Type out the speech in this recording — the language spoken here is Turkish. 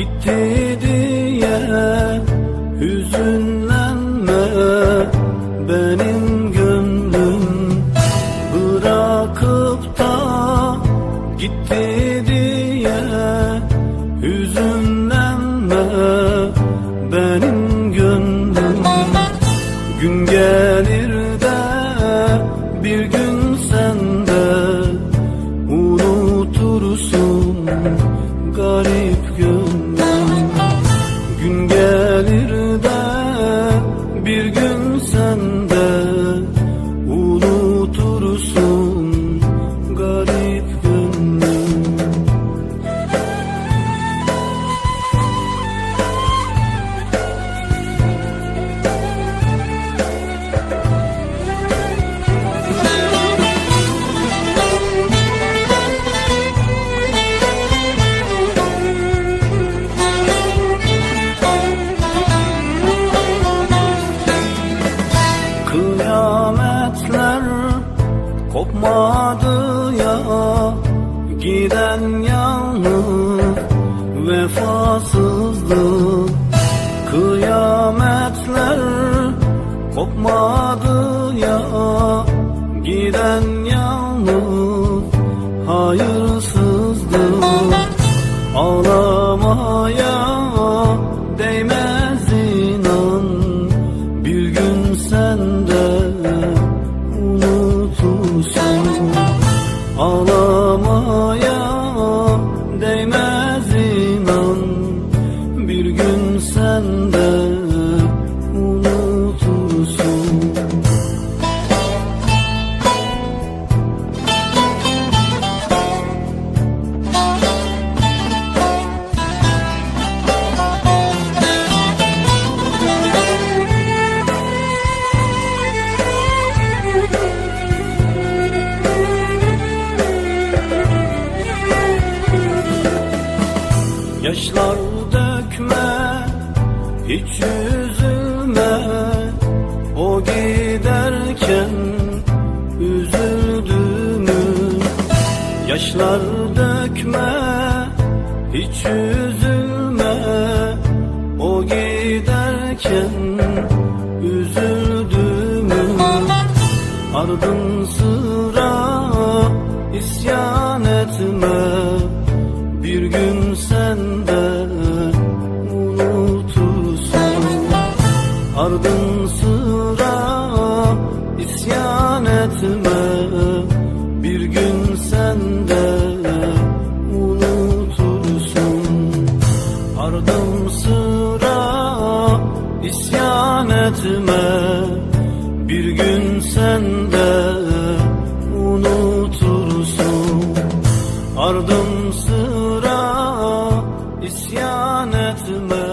Gitti diye hüzünlenme benim gönlüm bırakıp da gitti diye hüzünlenme benim gönlüm gün gel gelir de bir gün sen kopmadı ya Giden yalnız vefasızdı Ağlamaya Yaşlar dökme hiç üzülme. O giderken üzüldüğümü. Yaşlar dökme hiç üzülme. O giderken üzüldüğümü. Ardın sıra isyan etme. Bir gün sen de unutursun. Ardın sıra isyan etme Bir gün sen de unutursun. Ardım sıra isyan etme Bir gün sen de unutursun. Ardım sıra isyan etme.